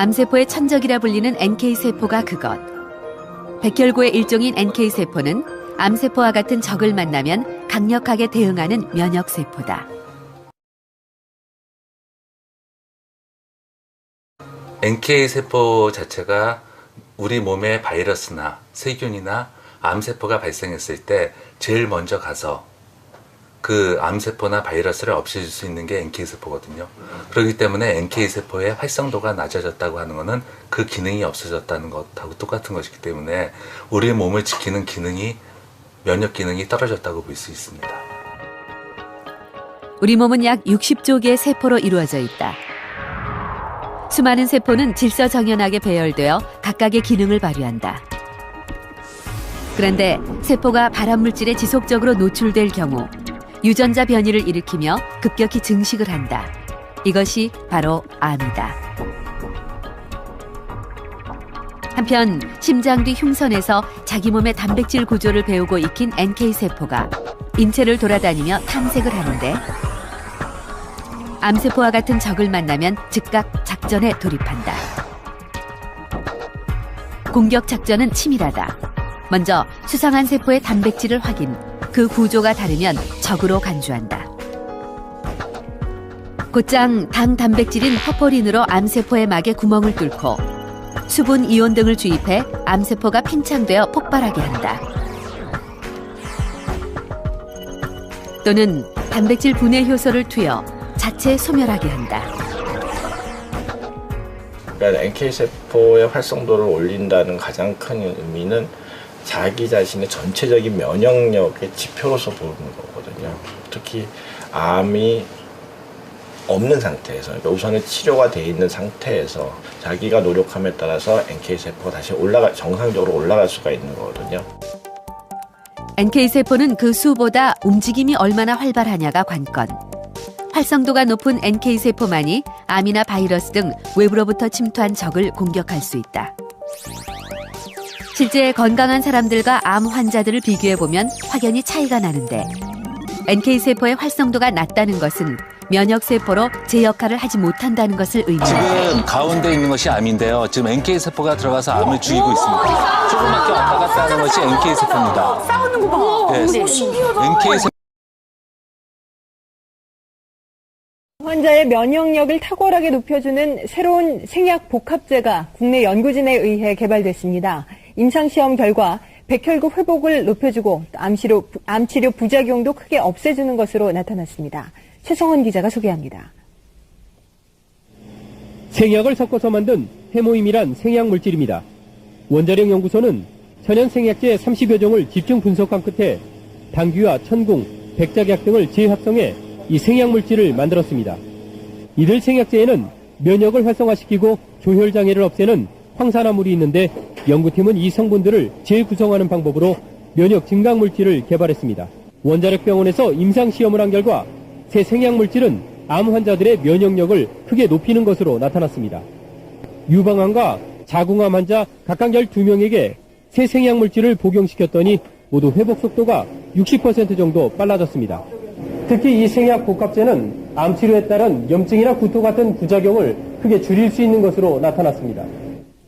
암세포의 천적이라 불리는 NK세포가 그것. 백혈구의 일종인 NK세포는 암세포와 같은 적을 만나면 강력하게 대응하는 면역세포다. NK 세포 자체가 우리 몸에 바이러스나 세균이나 암세포가 발생했을 때 제일 먼저 가서 그 암세포나 바이러스를 없애줄 수 있는 게 NK 세포거든요. 그렇기 때문에 NK 세포의 활성도가 낮아졌다고 하는 것은 그 기능이 없어졌다는 것하고 똑같은 것이기 때문에 우리 몸을 지키는 기능이 면역 기능이 떨어졌다고 볼 수 있습니다. 우리 몸은 약 60조 개의 세포로 이루어져 있다. 수많은 세포는 질서정연하게 배열되어 각각의 기능을 발휘한다. 그런데 세포가 발암물질에 지속적으로 노출될 경우 유전자 변이를 일으키며 급격히 증식을 한다. 이것이 바로 암이다. 한편 심장 뒤 흉선에서 자기 몸의 단백질 구조를 배우고 익힌 NK세포가 인체를 돌아다니며 탐색을 하는데 암세포와 같은 적을 만나면 즉각 작전에 돌입한다. 공격 작전은 치밀하다. 먼저 수상한 세포의 단백질을 확인, 그 구조가 다르면 적으로 간주한다. 곧장 당 단백질인 퍼포린으로 암세포의 막에 구멍을 뚫고 수분 이온 등을 주입해 암세포가 팽창되어 폭발하게 한다. 또는 단백질 분해 효소를 투여 자체 소멸하게 한다. 그러니까 NK 세포의 활성도를 올린다는 가장 큰 의미는 자기 자신의 전체적인 면역력의 지표로서 보는 거거든요. 특히 암이 없는 상태에서 그러니까 우선은 치료가 돼 있는 상태에서 자기가 노력함에 따라서 NK 세포가 다시 올라가 정상적으로 올라갈 수가 있는 거거든요. NK세포는 그 수보다 움직임이 얼마나 활발하냐가 관건. 활성도가 높은 NK세포만이 암이나 바이러스 등 외부로부터 침투한 적을 공격할 수 있다. 실제 건강한 사람들과 암 환자들을 비교해보면 확연히 차이가 나는데 NK세포의 활성도가 낮다는 것은 면역세포로 제 역할을 하지 못한다는 것을 의미한다. 지금 가운데 있는 것이 암인데요. 지금 NK 세포가 들어가서 암을 죽이고 있습니다. 조그맣게 왔다 갔다 하는 것이 NK 세포입니다. 싸우는 거 봐. 네. 너무 신기하다. NK 세포 환자의 면역력을 탁월하게 높여주는 새로운 생약 복합제가 국내 연구진에 의해 개발됐습니다. 임상시험 결과 백혈구 회복을 높여주고 암치료, 암치료 부작용도 크게 없애주는 것으로 나타났습니다. 최성원 기자가 소개합니다. 생약을 섞어서 만든 해모임이란 생약 물질입니다. 원자력 연구소는 천연 생약제 30여 종을 집중 분석한 끝에 당귀와 천궁, 백작약 등을 재합성해 이 생약 물질을 만들었습니다. 이들 생약제에는 면역을 활성화시키고 조혈 장애를 없애는 황산화물이 있는데 연구팀은 이 성분들을 재구성하는 방법으로 면역 증강 물질을 개발했습니다. 원자력 병원에서 임상 시험을 한 결과 새 생약 물질은 암 환자들의 면역력을 크게 높이는 것으로 나타났습니다. 유방암과 자궁암 환자 각각 12명에게 새 생약 물질을 복용시켰더니 모두 회복 속도가 60% 정도 빨라졌습니다. 특히 이 생약 복합제는 암 치료에 따른 염증이나 구토 같은 부작용을 크게 줄일 수 있는 것으로 나타났습니다.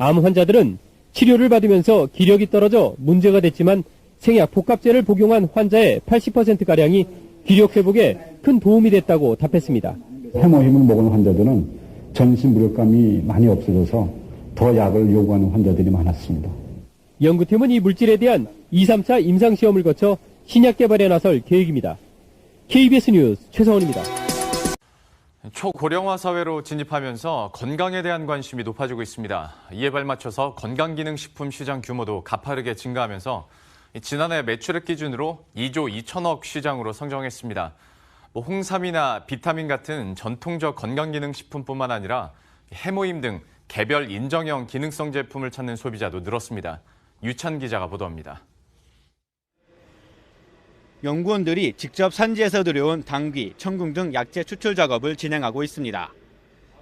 암 환자들은 치료를 받으면서 기력이 떨어져 문제가 됐지만 생약 복합제를 복용한 환자의 80%가량이 기력 회복에 큰 도움이 됐다고 답했습니다. 해모힘을 먹은 환자들은 전신 무력감이 많이 없어져서 더 약을 요구하는 환자들이 많았습니다. 연구팀은 이 물질에 대한 2, 3차 임상시험을 거쳐 신약 개발에 나설 계획입니다. KBS 뉴스 최성원입니다. 초고령화 사회로 진입하면서 건강에 대한 관심이 높아지고 있습니다. 이에 발맞춰서 건강기능식품 시장 규모도 가파르게 증가하면서 지난해 매출액 기준으로 2조 2천억 시장으로 성장했습니다. 뭐 홍삼이나 비타민 같은 전통적 건강기능식품뿐만 아니라 해모임 등 개별 인정형 기능성 제품을 찾는 소비자도 늘었습니다. 유찬 기자가 보도합니다. 연구원들이 직접 산지에서 들여온 당귀, 천궁 등 약재 추출 작업을 진행하고 있습니다.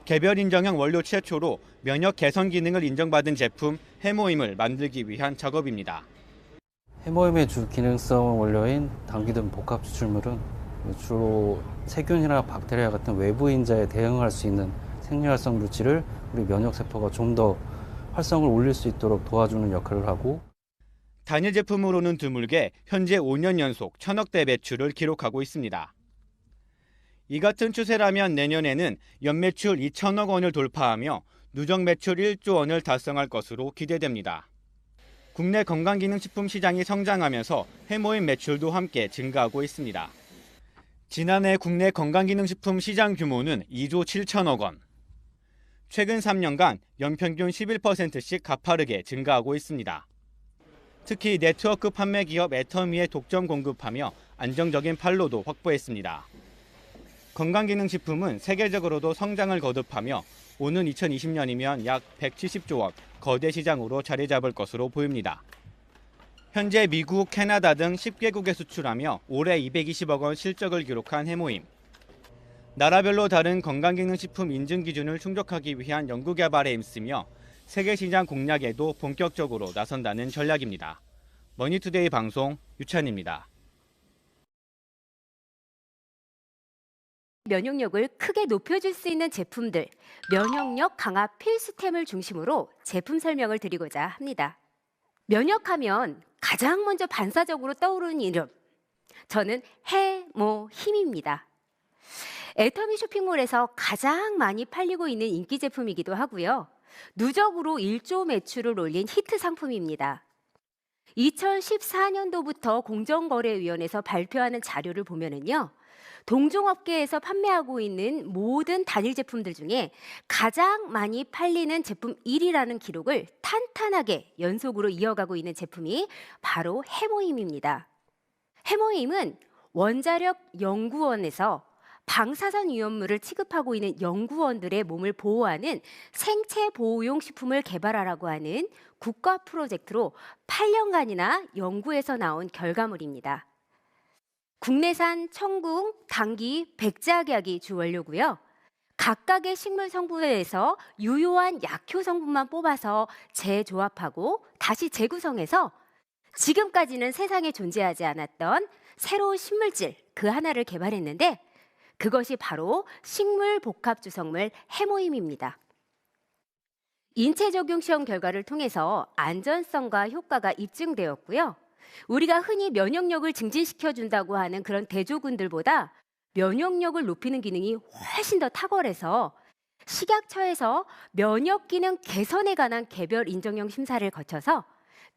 개별 인정형 원료 최초로 면역 개선 기능을 인정받은 제품 해모임을 만들기 위한 작업입니다. 해모임의 주 기능성 원료인 당귀 등 복합 추출물은 주로 세균이나 박테리아 같은 외부 인자에 대응할 수 있는 생리활성 물질을 우리 면역 세포가 좀 더 활성을 올릴 수 있도록 도와주는 역할을 하고 단일 제품으로는 드물게 현재 5년 연속 천억대 매출을 기록하고 있습니다. 이 같은 추세라면 내년에는 연매출 2천억 원을 돌파하며 누적 매출 1조 원을 달성할 것으로 기대됩니다. 국내 건강기능식품 시장이 성장하면서 해모임 매출도 함께 증가하고 있습니다. 지난해 국내 건강기능식품 시장 규모는 2조 7천억 원. 최근 3년간 연평균 11%씩 가파르게 증가하고 있습니다. 특히 네트워크 판매 기업 애터미에 독점 공급하며 안정적인 판로도 확보했습니다. 건강기능식품은 세계적으로도 성장을 거듭하며 오는 2020년이면 약 170조 원 거대 시장으로 자리 잡을 것으로 보입니다. 현재 미국, 캐나다 등 10개국에 수출하며 올해 220억 원 실적을 기록한 해모임. 나라별로 다른 건강기능식품 인증 기준을 충족하기 위한 연구개발에 힘쓰며 세계 시장 공략에도 본격적으로 나선다는 전략입니다. 머니투데이 방송 유찬입니다. 면역력을 크게 높여줄 수 있는 제품들, 면역력 강화 필수템을 중심으로 제품 설명을 드리고자 합니다. 면역하면 가장 먼저 반사적으로 떠오르는 이름. 저는 해모힘입니다. 애터미 쇼핑몰에서 가장 많이 팔리고 있는 인기 제품이기도 하고요. 누적으로 1조 매출을 올린 히트 상품입니다. 2014년도부터 공정거래위원회에서 발표하는 자료를 보면은요. 동종업계에서 판매하고 있는 모든 단일 제품들 중에 가장 많이 팔리는 제품 1위라는 기록을 탄탄하게 연속으로 이어가고 있는 제품이 바로 해모임입니다. 해모임은 원자력 연구원에서 방사선 위험물을 취급하고 있는 연구원들의 몸을 보호하는 생체 보호용 식품을 개발하라고 하는 국가 프로젝트로 8년간이나 연구해서 나온 결과물입니다. 국내산 청궁, 당귀, 백작약이 주 원료고요. 각각의 식물 성분에서 유효한 약효 성분만 뽑아서 재조합하고 다시 재구성해서 지금까지는 세상에 존재하지 않았던 새로운 식물질 그 하나를 개발했는데 그것이 바로 식물 복합 주성물 해모임입니다. 인체 적용 시험 결과를 통해서 안전성과 효과가 입증되었고요. 우리가 흔히 면역력을 증진시켜 준다고 하는 그런 대조군들보다 면역력을 높이는 기능이 훨씬 더 탁월해서 식약처에서 면역 기능 개선에 관한 개별 인정형 심사를 거쳐서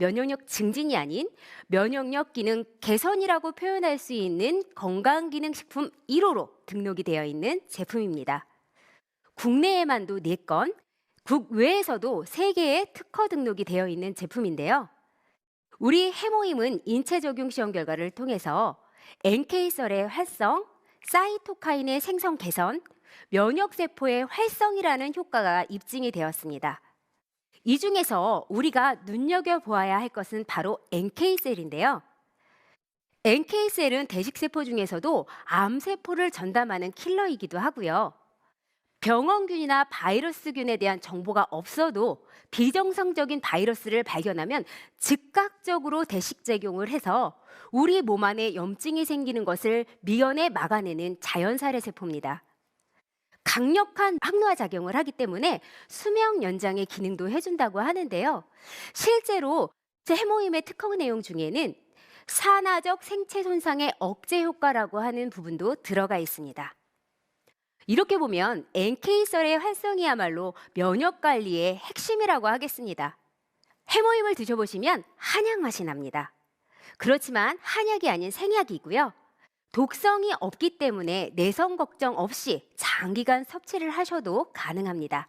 면역력 증진이 아닌 면역력 기능 개선이라고 표현할 수 있는 건강기능식품 1호로 등록이 되어 있는 제품입니다. 국내에만도 4건, 국외에서도 3개의 특허 등록이 되어 있는 제품인데요. 우리 해모임은 인체 적용 시험 결과를 통해서 NK셀의 활성, 사이토카인의 생성 개선, 면역 세포의 활성이라는 효과가 입증이 되었습니다. 이 중에서 우리가 눈여겨 보아야 할 것은 바로 NK셀인데요. NK셀은 대식세포 중에서도 암세포를 전담하는 킬러이기도 하고요. 병원균이나 바이러스균에 대한 정보가 없어도 비정상적인 바이러스를 발견하면 즉각적으로 대식작용을 해서 우리 몸 안에 염증이 생기는 것을 미연에 막아내는 자연살해 세포입니다. 강력한 항노화 작용을 하기 때문에 수명 연장의 기능도 해준다고 하는데요. 실제로 제 해모임의 특허 내용 중에는 산화적 생체 손상의 억제 효과라고 하는 부분도 들어가 있습니다. 이렇게 보면 NK셀의 활성이야말로 면역 관리의 핵심이라고 하겠습니다. 해모임을 드셔보시면 한약 맛이 납니다. 그렇지만 한약이 아닌 생약이고요. 독성이 없기 때문에 내성 걱정 없이 장기간 섭취를 하셔도 가능합니다.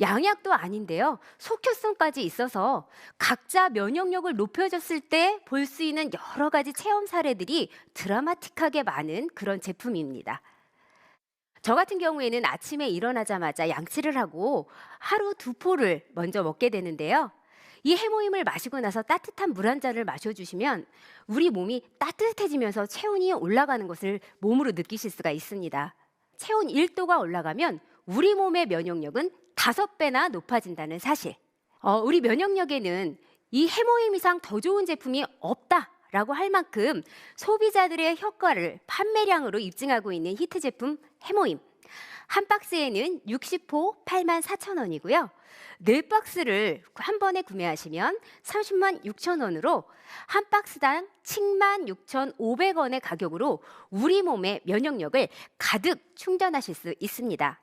양약도 아닌데요. 속효성까지 있어서 각자 면역력을 높여줬을 때 볼 수 있는 여러 가지 체험 사례들이 드라마틱하게 많은 그런 제품입니다. 저 같은 경우에는 아침에 일어나자마자 양치를 하고 하루 두 포를 먼저 먹게 되는데요. 이 해모임을 마시고 나서 따뜻한 물 한 잔을 마셔주시면 우리 몸이 따뜻해지면서 체온이 올라가는 것을 몸으로 느끼실 수가 있습니다. 체온 1도가 올라가면 우리 몸의 면역력은 다섯 배나 높아진다는 사실. 어, 우리 면역력에는 이 해모임 이상 더 좋은 제품이 없다 라고 할 만큼 소비자들의 효과를 판매량으로 입증하고 있는 히트 제품 해모임. 한 박스에는 60호 8만 4천 원이고요. 네 박스를 한 번에 구매하시면 30만 6천 원으로 한 박스당 7만 6천 5백 원의 가격으로 우리 몸의 면역력을 가득 충전하실 수 있습니다.